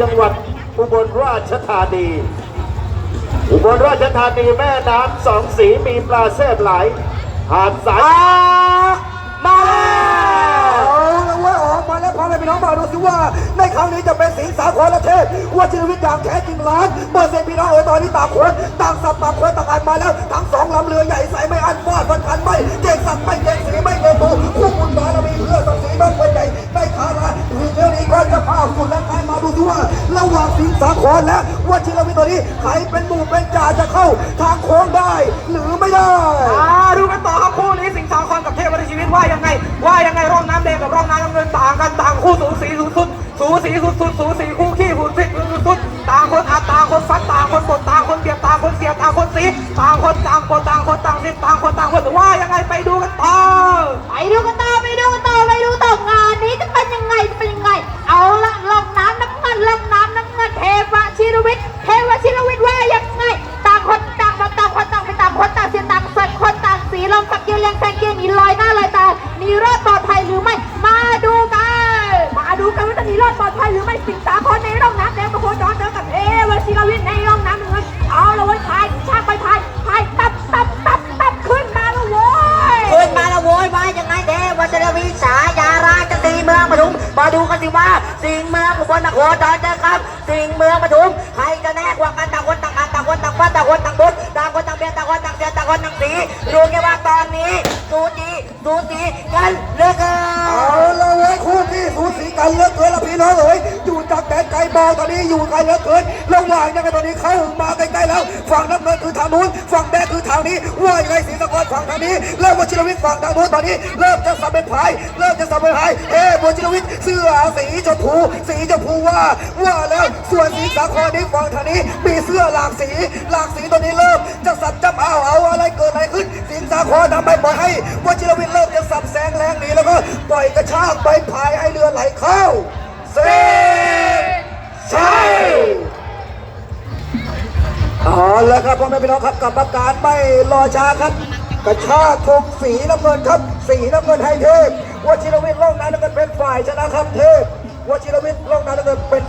จังหวัดอุบลราชธานี อุบลราชธานีแม่น้ำสองสีมีปลาแซ่บหลหาดสายมาแล้วเอาละว่าออกมาแล้วพ่อแม่พี่น้องมาดูสิว่า ในครั้งนี้จะเป็นสิงสาครและเทพว่าชีวิตอย่างแท้จริงล้านเปอร์เซ็นต์พี่น้องเอ๋ยตอนนี้ต่างคนต่างสับต่างคนต่างอันมาแล้วทั้งสองลำเรือใหญ่ใส่ไม่อันฟาดฟันกันไม่เก่งสัก ก็จะพาสุดและใครมาดูสิว่าระหว่างสิงสาครและว่าชีวิตตัวนี้ใครเป็นหมู่เป็นจ่าจะเข้าทางโค้งได้ หรือไม่ได้อ่าดูกันต่อครับคู่นี้สิงสาครกับเทพวรรณชีวิตว่ายังไง ว่ายังไงร่องน้ำแดงกับร่องน้ำน้ำเงินต่างกันต่างคู่สูสีสุดๆสูสีสุดๆสูสีคู่ขี้หูสิสุดๆต่างคนอัดต่างคนฟัดต่างคนบดต่างคนเบียดต่างคนเสียบต่างคนสีต่างคนต่างคนต่างคนต่างสิต่างคนต่างคนว่ายังไงไปดูกันต่อไปดูกัน ดปลอดภัยหรือไม่สิงสาคนในร่องน้ำแดงกับโคจรเจอกับเทวะชิรวิทย์ในร่องน้ำเงินเอาละเว้ยพายช่างไปพายพายตับตับตับตับขึ้นมาล้วเว้ยขึ้นมาล้วโวยว่ายังไงเดวัชรวิสายาราชสีเมืองปทุมมาดูกันสิว่า สิงห์เมืองอุบลนครจอเจอครับ สิงห์เมืองปทุมใครจะแน่กว่ากันต่างคนต่างอันต่างคนต่างฟัดต่างคนต่างบุญต่างคนต่างเบียดต่างคนต่างเสียต่างคนต่างสีรู้แค่ว่าตอนนี้สูสีสูสีกันเหลือเกิน เอาละเว้ยคู่ที่สูสี กันเลือเกินละพี่น้องเอ๋ยอยู่จากแดนไกลมองตอนนี้อยู่ไกลเลือเกินระหว่างยังไงตอนนี้เข้ามาใกล้ๆแล้ว ฝั่งน้ำเงินคือทางนู้นฝั่งแดงคือทางนี้ว่ายังไงศรีสะกดฝั่งทางนี้เริ่มวชิรวิทย์ฝั่งทางนู้นตอนนี้ เริ่มจะสับเป็นพายเริ่มจะสับเป็นพายเฮ้วชิรวิทย์เสื้อสีชมพูสีชมพูว่าว่าแล้วส่วนสีสาครนี้ฝั่งทางนี้มีเสื้อหลากสี หลากสีตอนนี้เริ่มจะสับจับเอาเอาอะไรเกิดอะไร ให้วชิรวิทเริ่มจะสับแสงแรงหนีแล้วก็ปล่อยกระชากไปพายให้เรือไหลเข้าเซใช่เอาละครับพ่อแม่พี่น้องครับกับประกาศไม่รอช้าครับ กระชากธงสีน้ำเงินครับสีน้ำเงินให้เทพวชิรวิทล่องน้ำน้ำเงินเป็นฝ่ายชนะครับเทพวชิรวิทล่องน้ำน้ำเงินเป็น